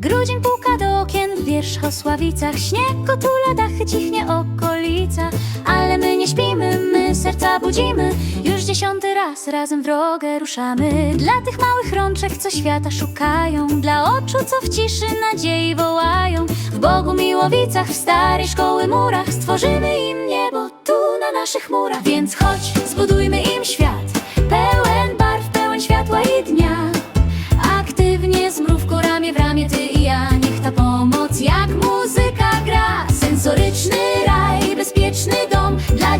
Grudzień puka do okien w wierzchosławicach Śnieg kotula, dachy cichnie okolica. Ale my nie śpimy, my serca budzimy. Już dziesiąty raz razem w drogę ruszamy. Dla tych małych rączek, co świata szukają Dla oczu, co w ciszy nadziei wołają. W Bogu Miłowicach, w starej szkoły murach Stworzymy im niebo tu na naszych murach. Więc chodź, zbudujmy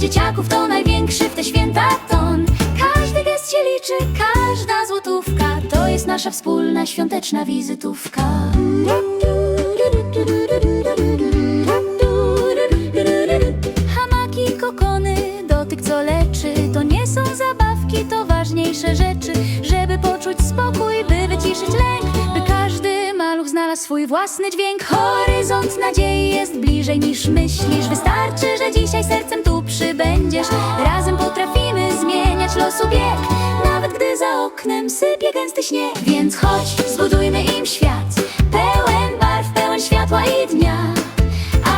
dzieciaków to największy w te święta ton. Każdy gest się liczy, każda złotówka To jest nasza wspólna świąteczna wizytówka. Hamaki, kokony, dotyk co leczy To nie są zabawki, to ważniejsze rzeczy. Żeby poczuć spokój, by wyciszyć lęk By każdy maluch znalazł swój własny dźwięk. Horyzont nadziei jest bliżej niż myślisz. Wystarczy, że dzisiaj sercem losu bieg. Nawet gdy za oknem sypie gęsty śnieg. Więc chodź, zbudujmy im świat. Pełen barw, pełen światła i dnia.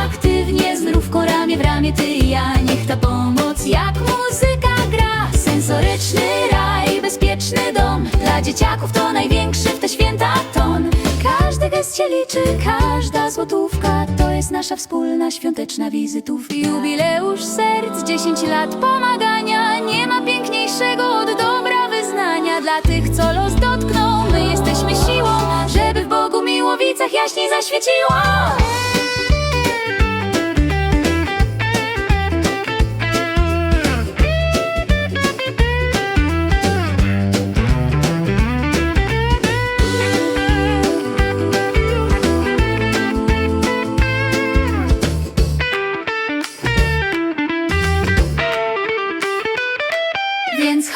Aktywnie z mrówką ramię w ramię ty i ja. Niech ta pomoc jak muzyka gra. Sensoryczny raj, bezpieczny dom. Dla dzieciaków to największy w te święta ton. Każdy gest się liczy, każda złotówka. To jest nasza wspólna świąteczna wizytówka. Jubileusz serc, 10 lat pomagania. Nie ma piękniejszego Miłowicach jaśniej Więc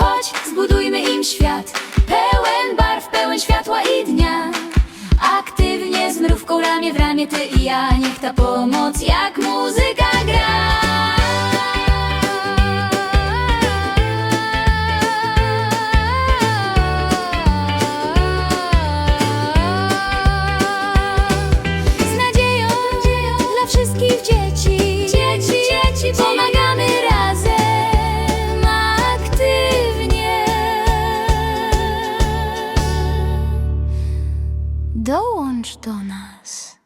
zbudujmy im świat. Pełen barw, pełen światła i dnia. Z mrówką ramię w ramię ty i ja. Niech ta pomoc jak muzyka gra. Z nadzieją, nadzieją dla wszystkich dzieci dzieci pomagamy razem aktywnie. Do dołącz do nas.